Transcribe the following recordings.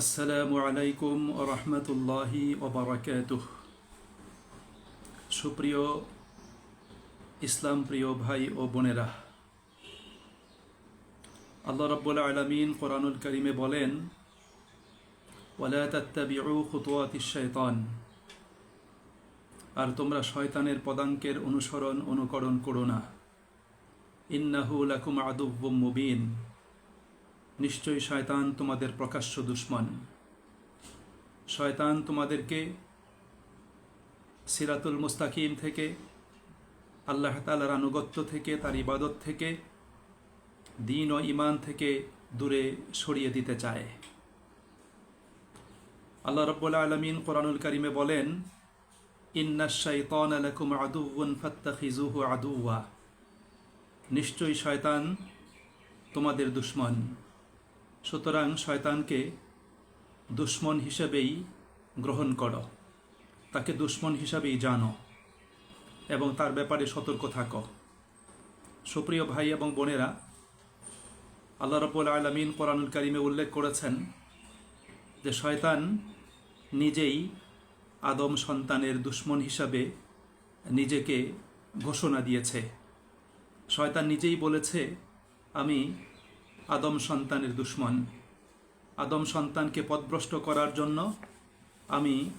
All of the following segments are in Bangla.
আসসালামু আলাইকুম রহমতুল্লাহি ওবরাকাতুহ সুপ্রিয় ইসলাম প্রিয় ভাই ও বোনেরা, আল্লাহ রব্বুল আলমিন কোরআনুল করিমে বলেন, ওয়ালা শাইতান আর তোমরা শয়তানের পদাঙ্কের অনুসরণ অনুকরণ করো না। ইন্নাহু লাকুম আদুব্বুম মুবিন নিশ্চয়ই শয়তান তোমাদের প্রকাশ্য দুশ্মন। শয়তান তোমাদেরকে সিরাতুল মুস্তাকিম থেকে, আল্লাহ তালার আনুগত্য থেকে, তার ইবাদত থেকে, দিন ও ইমান থেকে দূরে সরিয়ে দিতে চায়। আল্লাহ রব্বুল্লা আলমিন কোরআনুল করিমে বলেন, ইন্না শাইতান আলাকুম আদুউন ফাত্তাখিজুহু আদুওয়া। নিশ্চয়ই শয়তান তোমাদের দুশ্মন। সুতরাং শয়তানকে দুশ্মন হিসেবেই গ্রহণ করো। তাকে দুশ্মন হিসাবেই জানো এবং তার ব্যাপারে সতর্ক থাকো। সুপ্রিয় ভাই এবং বোনেরা, আল্লাহ রব্বুল আলমিন কোরআনুল করিমে উল্লেখ করেছেন যে শয়তান নিজেই আদম সন্তানের দুশ্মন হিসাবে নিজেকে ঘোষণা দিয়েছে। শয়তান নিজেই বলেছে, আমি আদম সন্তানের দুশ্মন। আদম সন্তানকে পদভ্রষ্ট করার জন্য আমি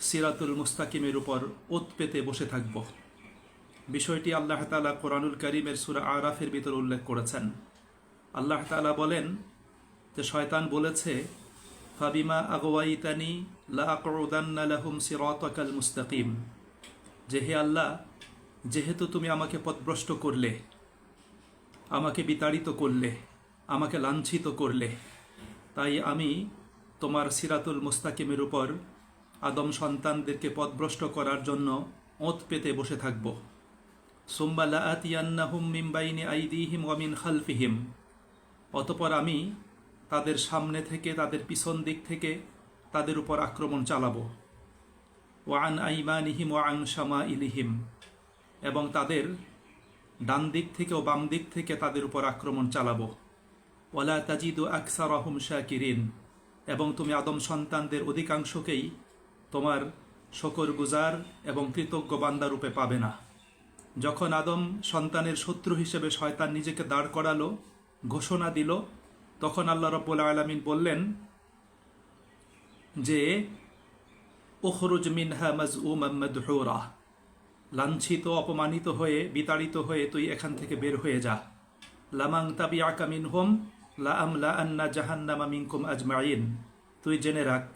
সিরাতুল মুস্তাকিমের উপর ওত পেতে বসে থাকব। বিষয়টি আল্লাহ তালা কোরআনুল করিমের সুরা আরাফের ভিতর উল্লেখ করেছেন। আল্লাহ তালা বলেন, যে শয়তান বলেছে, ফাবিমা আগওয়াইতানি লাকুদান্না লাহুম সিরাতাকাল মুস্তাকিম। যে হে আল্লাহ, যেহেতু তুমি আমাকে পদভ্রষ্ট করলে, আমাকে বিতাড়িত করলে আমাকে লাঞ্ছিত করলে। তাই আমি তোমার সিরাতুল মুস্তাকিমের উপর আদম সন্তানদেরকে পদভ্রষ্ট করার জন্য ওঁত পেতে বসে থাকব। ওয়ামিন খালফিহিম। অতপর আমি তাদের সামনে থেকে, তাদের পিছন দিক থেকে তাদের উপর আক্রমণ চালাবো। ওয়ান আইমানিহিম ওয়াং শামা ইলিহিম এবং তাদের ডান দিক থেকে ও বাম দিক থেকে তাদের উপর আক্রমণ চালাবো। ওলা তাজিদু আকসার আহম শাকিরিন। এবং তুমি আদম সন্তানদের অধিকাংশকেই তোমার শকর গুজার এবং কৃতজ্ঞ বান্দারূপে পাবে না। যখন আদম সন্তানের শত্রু হিসেবে শয়তান নিজেকে দাঁড় করালো, ঘোষণা দিল, তখন আল্লাহ রব্বুল আলমিন বললেন যে ওখরুজ মিনহা মজ উ মোহাম্মদ লাঞ্ছিত, অপমানিত হয়ে, বিতাড়িত হয়ে তুই এখান থেকে বের হয়ে যা। লামাং তাবি আকামিন হোম লা আন্না জাহান্নামা মিনকুম আজমাইন তুই জেনে রাখ,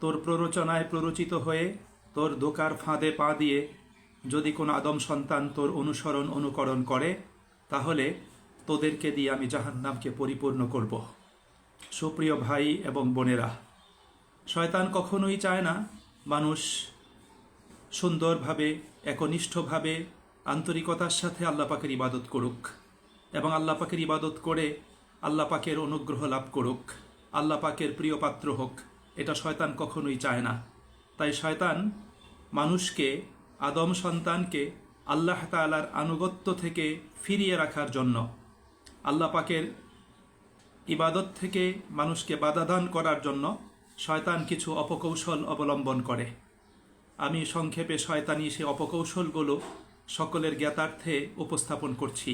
তোর প্ররোচনায় প্ররোচিত হয়ে তোর দোকার ফাঁদে পা দিয়ে যদি কোনো আদম সন্তান তোর অনুসরণ অনুকরণ করে, তাহলে তোদেরকে দিয়ে আমি জাহান্নামকে পরিপূর্ণ করব। সুপ্রিয় ভাই এবং বোনেরা, শয়তান কখনোই চায় না মানুষ সুন্দরভাবে, একনিষ্ঠভাবে, আন্তরিকতার সাথে আল্লাহ পাকের ইবাদত করুক। এবং আল্লাহ পাকের ইবাদত করে আল্লাহ পাকের অনুগ্রহ লাভ করুক। আল্লাহ পাকের প্রিয় পাত্র হোক, এটা শয়তান কখনোই চায় না। তাই শয়তান মানুষকে, আদম সন্তানকে আল্লাহ তালার আনুগত্য থেকে ফিরিয়ে রাখার জন্য, আল্লাহ পাকের ইবাদত থেকে মানুষকে বাধাদান করার জন্য শয়তান কিছু অপকৌশল অবলম্বন করে। আমি সংক্ষেপে শয়তানি সে অপকৌশলগুলো সকলের জ্ঞাতার্থে উপস্থাপন করছি।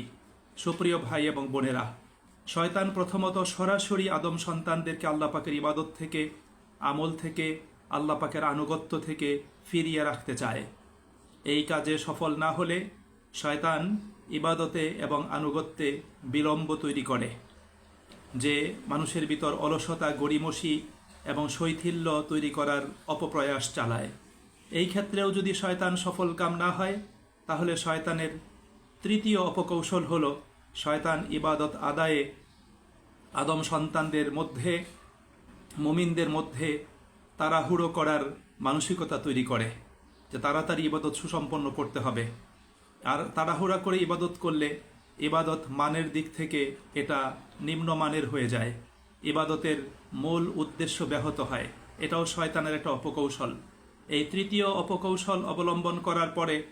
সুপ্রিয় ভাই এবং বোনেরা শয়তান প্রথমত সরাসরি আদম সন্তানদেরকে আল্লাহ পাকের ইবাদত থেকে, আমল থেকে, আল্লাহ পাকের আনুগত্য থেকে ফিরিয়ে রাখতে চায়। এই কাজে সফল না হলে শয়তান ইবাদতে এবং আনুগত্যে বিলম্ব তৈরি করে, যে মানুষের ভিতর অলসতা, গড়িমসি এবং শৈথিল্য তৈরি করার অপপ্রয়াস চালায়। এই ক্ষেত্রেও যদি শয়তান সফল কাম না হয়, তাহলে শয়তানের তৃতীয় অপকৌশল হল শয়তান ইবাদত আদায়ে আদম সন্তানদের মধ্যে, মুমিনদের মধ্যে তাড়াহুড়ো করার মানসিকতা তৈরি করে যে তাড়াতাড়ি ইবাদত সুসম্পন্ন করতে হবে। আর তাড়াহুড়া করে ইবাদত করলে ইবাদত মানের দিক থেকে এটা নিম্নমানের হয়ে যায়। ইবাদতের মূল উদ্দেশ্য ব্যাহত হয়। এটাও শয়তানের একটা অপকৌশল। এই তৃতীয় অপকৌশল অবলম্বন করার পরে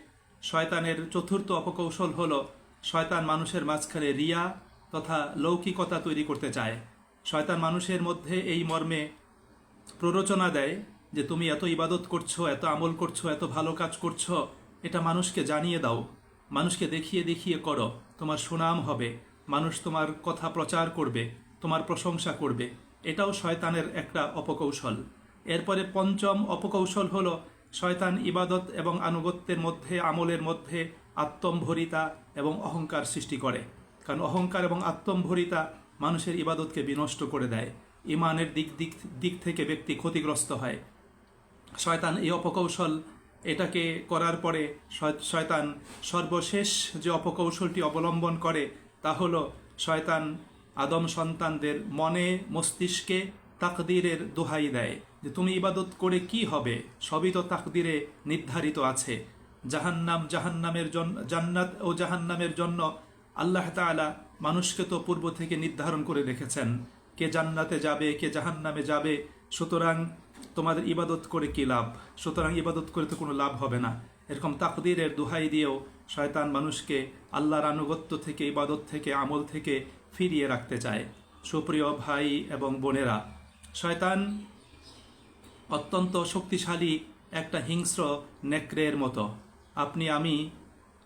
শয়তানের চতুর্থ অপকৌশল হল শয়তান মানুষের মাঝখানে রিয়া তথা লৌকিকতা তৈরি করতে চায়। শয়তান মানুষের মধ্যে এই মর্মে প্ররোচনা দেয় যে, তুমি এত ইবাদত করছ, এত আমল করছ, এত ভালো কাজ করছ, এটা মানুষকে জানিয়ে দাও। মানুষকে দেখিয়ে দেখিয়ে করো। তোমার সুনাম হবে। মানুষ তোমার কথা প্রচার করবে, তোমার প্রশংসা করবে। এটাও শয়তানের একটা অপকৌশল। এরপরে পঞ্চম অপকৌশল হলো শয়তান ইবাদত এবং আনুগত্যের মধ্যে, আমলের মধ্যে আত্মম্ভরিতা এবং অহংকার সৃষ্টি করে। কারণ অহংকার এবং আত্মম্ভরিতা মানুষের ইবাদতকে বিনষ্ট করে দেয়। ইমানের দিক দিক দিক থেকে ব্যক্তি ক্ষতিগ্রস্ত হয়। শয়তান এই অপকৌশল এটাকে করার পরে শয়তান সর্বশেষ যে অপকৌশলটি অবলম্বন করে, তা হলো শয়তান আদম সন্তানদের মনে মস্তিষ্কে তাকদিরের দোহাই দেয় যে তুমি ইবাদত করে কি হবে? সবই তো তাকদিরে নির্ধারিত আছে। জাহান্নাম জাহান্নামের জন্য জান্নাত ও জাহান্নামের জন্য আল্লাহ তাআলা মানুষকে তো পূর্ব থেকে নির্ধারণ করে রেখেছেন। কে জান্নাতে যাবে, কে জাহান্নামে যাবে, সুতরাং তোমাদের ইবাদত করে কি লাভ? সুতরাং ইবাদত করে তো কোনো লাভ হবে না। এরকম তাকদিরের দোহাই দিয়েও শয়তান মানুষকে আল্লাহর আনুগত্য থেকে, ইবাদত থেকে, আমল থেকে ফিরিয়ে রাখতে চায়। সুপ্রিয় ভাই এবং বোনেরা শয়তান অত্যন্ত শক্তিশালী একটা হিংস্র নেকড়ের মতো। আপনি, আমি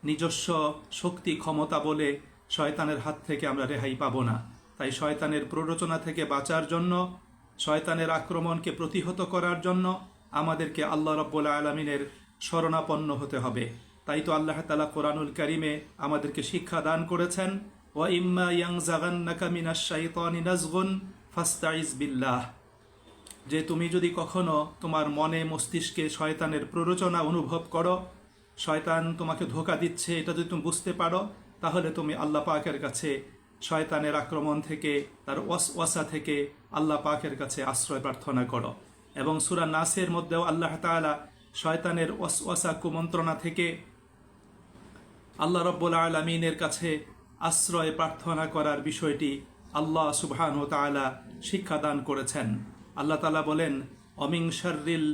নিজস্ব শক্তি ক্ষমতা বলে শয়তানের হাত থেকে আমরা রেহাই পাবো না। তাই শয়তানের প্ররোচনা থেকে বাঁচার জন্য, শয়তানের আক্রমণকে প্রতিহত করার জন্য আমাদেরকে আল্লাহ রব্বুল আলমিনের শরণাপন্ন হতে হবে। তাই তো আল্লাহ তালা কোরআনুল করিমে আমাদেরকে শিক্ষা দান করেছেন, ওয়া ইম্মা ইয়াং জাগান্নাকা নাজগুন ফাস্তাইজ বিল্লাহ। যে তুমি যদি কখনো তোমার মনে মস্তিষ্কে শয়তানের প্ররোচনা অনুভব করো, শয়তান তোমাকে ধোকা দিচ্ছে, এটা যদি তুমি বুঝতে পারো, তাহলে তুমি আল্লাহ পাকের কাছে শয়তানের আক্রমণ থেকে, তার ওয়াস ওয়াসা থেকে আল্লাহ পাকের কাছে আশ্রয় প্রার্থনা করো। এবং সুরা নাসের মধ্যেও আল্লাহ তাআলা শয়তানের ওয়াস ওয়াসা কুমন্ত্রণা থেকে আল্লাহ রব্বুল আলমিনের কাছে আশ্রয় প্রার্থনা করার বিষয়টি আল্লাহ সুবহান ও তালা শিক্ষাদান করেছেন। আল্লাহ তালা বলেন, অমিং শার্রিল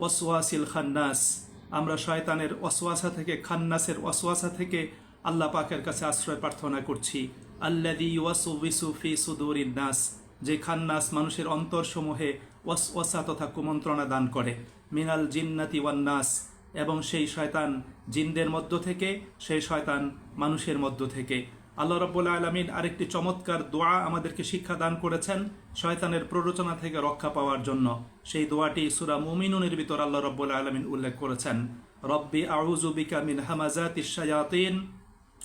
ওয়াসওয়াসিল খান্নাস। আমরা শয়তানের ওয়াসওয়াসা থেকে, খান্নাসের ওয়াসওয়াসা থেকে আল্লাহ পাকের কাছে আশ্রয় প্রার্থনা করছি। আল্লাদি ওয়াসুবিসু ফি সুদুরিন নাস, যে খান্নাস মানুষের অন্তরসমূহে ওয়াসওয়াসা তথা কুমন্ত্রণা দান করে, মিনাল জিন্নাতি ওয়ান্নাস এবং সেই শয়তান জিনদের মধ্য থেকে, সেই শয়তান মানুষের মধ্য থেকে। আল্লাহ রব্বুল্লা আলমিন আরেকটি চমৎকার দোয়া আমাদেরকে শিক্ষা দান করেছেন শয়তানের প্ররোচনা থেকে রক্ষা পাওয়ার জন্য। সেই দোয়াটি সুরা মুমিনুনের ভিতর আল্লাহ রব্বুল্লা আলমিন উল্লেখ করেছেন। রব্বি আউজুবিকা মিন হামাজাতি শায়াতিন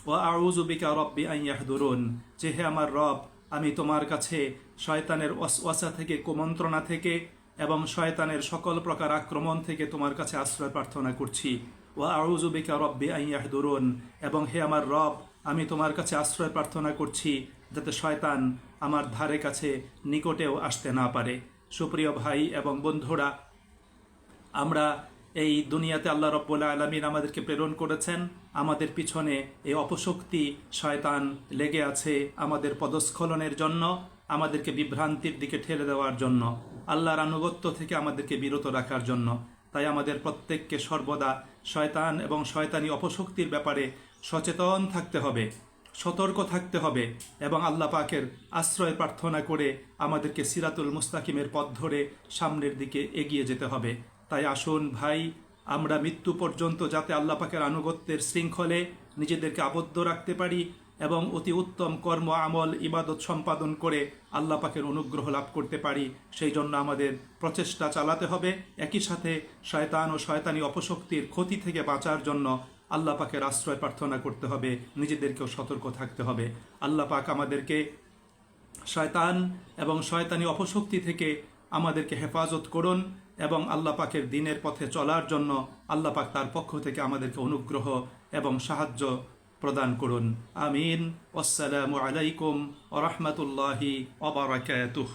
ও আউজুবিকা রব্বি আইয়াহদুরুন যে হে আমার রব, আমি তোমার কাছে শয়তানের ওয়াসওয়াসা থেকে, কুমন্ত্রণা থেকে এবং শয়তানের সকল প্রকার আক্রমণ থেকে তোমার কাছে আশ্রয় প্রার্থনা করছি। ও আউজুবিকা রব্বি আইয়াহদুরুন এবং হে আমার রব আমি তোমার কাছে আশ্রয় প্রার্থনা করছি যাতে শয়তান আমার ধারে কাছে নিকটেও আসতে না পারে। সুপ্রিয় ভাই এবং বন্ধুরা, আমরা এই দুনিয়াতে আল্লাহ রব্বুল্লা আলমিন আমাদেরকে প্রেরণ করেছেন। আমাদের পিছনে এই অপশক্তি শয়তান লেগে আছে আমাদের পদস্খলনের জন্য, আমাদেরকে বিভ্রান্তির দিকে ঠেলে দেওয়ার জন্য, আল্লাহর আনুগত্য থেকে আমাদেরকে বিরত রাখার জন্য। তাই আমাদের প্রত্যেককে সর্বদা শয়তান এবং শয়তানি অপশক্তির ব্যাপারে সচেতন থাকতে হবে, সতর্ক থাকতে হবে এবং আল্লাহ পাকের আশ্রয় প্রার্থনা করে আমাদেরকে সিরাতুল মুস্তাকিমের পথ ধরে সামনের দিকে এগিয়ে যেতে হবে। তাই আসুন ভাই, আমরা মৃত্যু পর্যন্ত যাতে আল্লাহ পাকের আনুগত্যের শৃঙ্খলে নিজেদেরকে আবদ্ধ রাখতে পারি এবং অতি উত্তম কর্ম, আমল, ইবাদত সম্পাদন করে আল্লাহ পাকের অনুগ্রহ লাভ করতে পারি। সেই জন্য আমাদের প্রচেষ্টা চালাতে হবে। একই সাথে শয়তান ও শয়তানি অপশক্তির ক্ষতি থেকে বাঁচার জন্য আল্লাহ পাকের আশ্রয় প্রার্থনা করতে হবে। নিজেদেরকেও সতর্ক থাকতে হবে। আল্লাহ পাক আমাদেরকে শয়তান এবং শয়তানি অপশক্তি থেকে আমাদেরকে হেফাজত করুন এবং আল্লাহ পাকের দিনের পথে চলার জন্য আল্লাহ পাক তার পক্ষ থেকে আমাদেরকে অনুগ্রহ এবং সাহায্য প্রদান করুন। আমিন। আসসালামু আলাইকুম ওরহমতুল্লাহি ওবরাকাতুহ